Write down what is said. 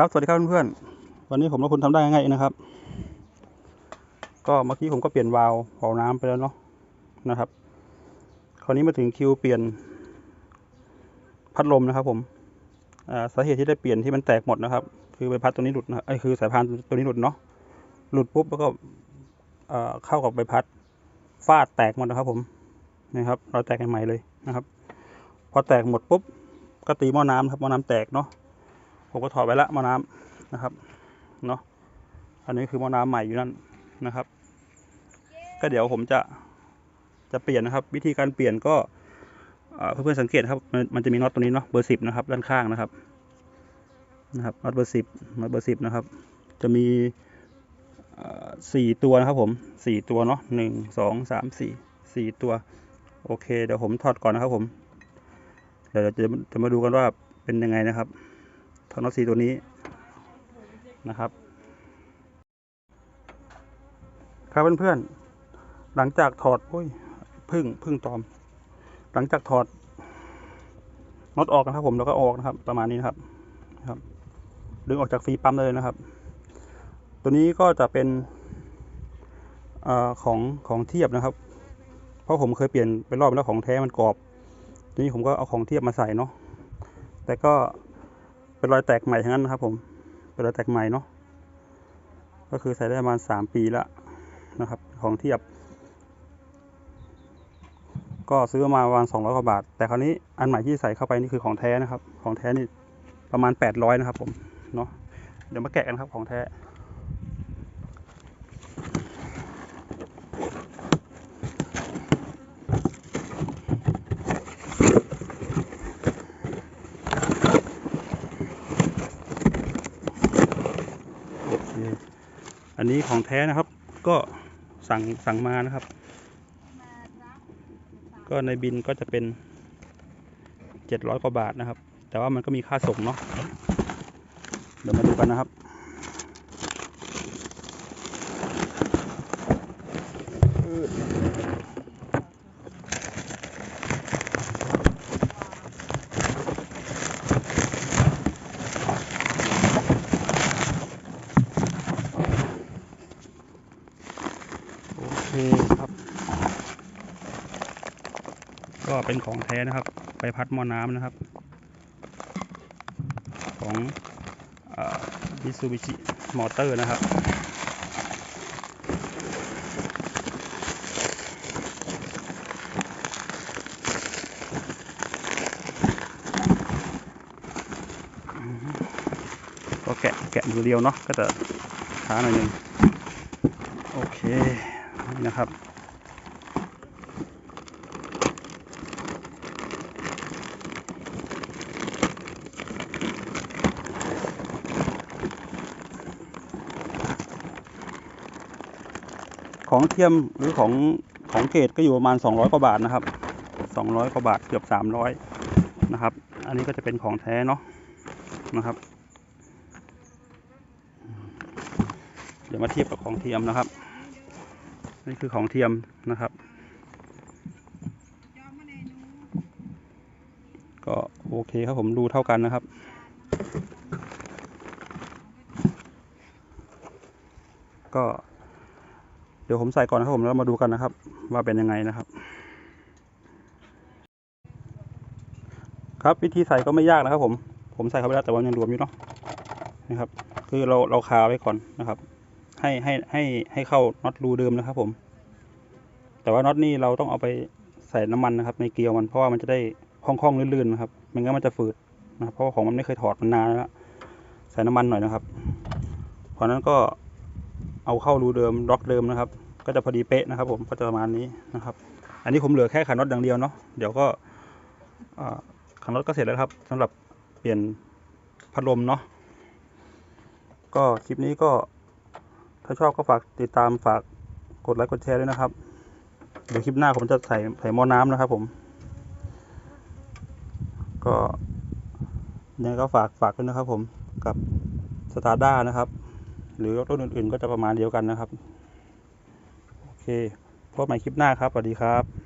ครับ สวัสดีครับเพื่อนๆ วันนี้ผมและคุณทำได้ง่ายๆนะครับ ก็เมื่อกี้ผมก็เปลี่ยนวาล์วเป่าน้ำไปแล้วเนาะนะครับ คราวนี้มาถึงคิวเปลี่ยนพัดลมนะครับ ผมอ่าสาเหตุที่ได้เปลี่ยนที่มันแตกหมดนะครับ คือใบพัดตัวนี้หลุดนะไอ้คือสายพานตัวนี้หลุดเนาะ หลุดปุ๊บแล้วก็เอ่อเข้ากับใบพัดฟาดแตกหมดนะครับ ผมนะครับ เราแตกกันใหม่เลยนะครับ พอแตกหมดปุ๊บก็ตีหม้อน้ำครับหม้อน้ำแตกเนาะ ผมก็ถอดไว้ละหม้อน้ำนะครับเนาะอันนี้คือหม้อน้ำใหม่อยู่นั่นนะครับ ก็เดี๋ยวผมจะจะเปลี่ยนนะครับ วิธีการเปลี่ยนก็เอ่อเพื่อนๆสังเกตครับมันมันจะมีน็อตตัวนี้เนาะเบอร์สิบนะครับ ด้านข้างนะครับนะครับน็อตเบอร์สิบน็อตเบอร์สิบนะครับ จะมีอ่อสี่ตัวนะครับผมสี่ตัวเนาะหนึ่งสองสามสี่สี่ตัว โอเค เดี๋ยวผมถอดก่อนนะครับผม เดี๋ยวเราจะจะมาดูกันว่าเป็นยังไงนะครับ ทอน็อตสีตัวนี้นะครับ ครับเพื่อนๆหลังจากถอดโอ้ยพึ่งพึ่งตอม หลังจากถอดน็อตออกนะครับ ผมแล้วก็ออกนะครับ ประมาณนี้นะครับครับ ดึงออกจากฟรีปั๊มเลยนะครับ ตัวนี้ก็จะเป็นอของของเทียบนะครับ เพราะผมเคยเปลี่ยนไปรอบแล้วของแท้มันกรอบ ทีนี้ผมก็เอาของเทียบมาใส่เนาะแต่ก็ เป็นรอยแตกใหม่ทั้งนั้นนะครับ ผม เป็นรอยแตกใหม่เนาะ ก็คือใส่ได้ประมาณสามปีละนะครับ ของเทียบ ก็ซื้อมาประมาณสองร้อยกว่าบาท แต่คราวนี้อันใหม่ที่ใส่เข้าไปนี่คือของแท้นะครับ ของแท้นี่ประมาณแปดร้อยนะครับ ผม เนาะ เดี๋ยวมาแกะกันครับของแท้ อันนี้ของแท้นะครับก็สั่งสั่งมานะครับ ก็ในบินก็จะเป็นเจ็ดร้อยกว่าบาทนะครับ แต่ว่ามันก็มีค่าส่งเนาะเดี๋ยวมาดูกันนะครับ เคครับ ก็เป็นของแท้นะครับใบพัดมอน้ำนะครับ ของมิซูบิชิมอเตอร์นะครับก็แกะแกะมือเดียวเนาะก็จะช้าหน่อยหนึงโอเค นะครับของเทียมหรือของของเกรดก็อยู่ประมาณ 200 กว่าบาทนะครับ 200 กว่าบาทเกือบ 300 นะครับ อันนี้ก็จะเป็นของแท้เนาะนะครับ เดี๋ยวมาเทียบกับของเทียมนะครับ นี่คือของเทียมนะครับ ก็โอเคครับผมดูเท่ากันนะครับก็เดี๋ยวผมใส่ก่อนนะครับผมแล้วมาดูกันนะครับ ว่าเป็นยังไงนะครับ ครับวิธีใส่ก็ไม่ยากนะครับ ผมผมใส่เข้าไปแล้วแต่ว่ายังรวมอยู่เนาะนะครับ คือเราเราคาไว้ก่อนนะครับ ให้ให้ให้ให้เข้าน็อตรูเดิมนะครับผม แต่ว่าน็อตนี่เราต้องเอาไปใส่น้ำมันนะครับ ในเกลียวมันเพราะว่ามันจะได้คล่องๆลื่นๆนะครับไม่งั้นมันจะฝืดนะเพราะว่าของมันไม่เคยถอดมันนานแล้วใส่น้ำมันหน่อยนะครับเพราะนั้นก็เอาเข้ารูเดิมล็อกเดิมนะครับ ก็จะพอดีเป๊ะนะครับ ผมก็จะประมาณนี้นะครับ อันนี้ผมเหลือแค่ขันน็อตอย่างเดียวเนาะเดี๋ยวก็ขันน็อตก็เสร็จแล้วครับสำหรับเปลี่ยนพัดลมเนาะก็คลิปนี้ก็ ถ้าชอบก็ฝากติดตามฝากกดไลค์กดแชร์ด้วยนะครับ เดี๋ยวคลิปหน้าผมจะใส่ใส่หม้อน้ำนะครับผม ก็ยังก็ฝากฝากด้วยนะครับ ผมกับสตาร์ด้านะครับ หรือรถรุ่นอื่นๆก็จะประมาณเดียวกันนะครับ โอเคพบใหม่คลิปหน้าครับสวัสดีครับ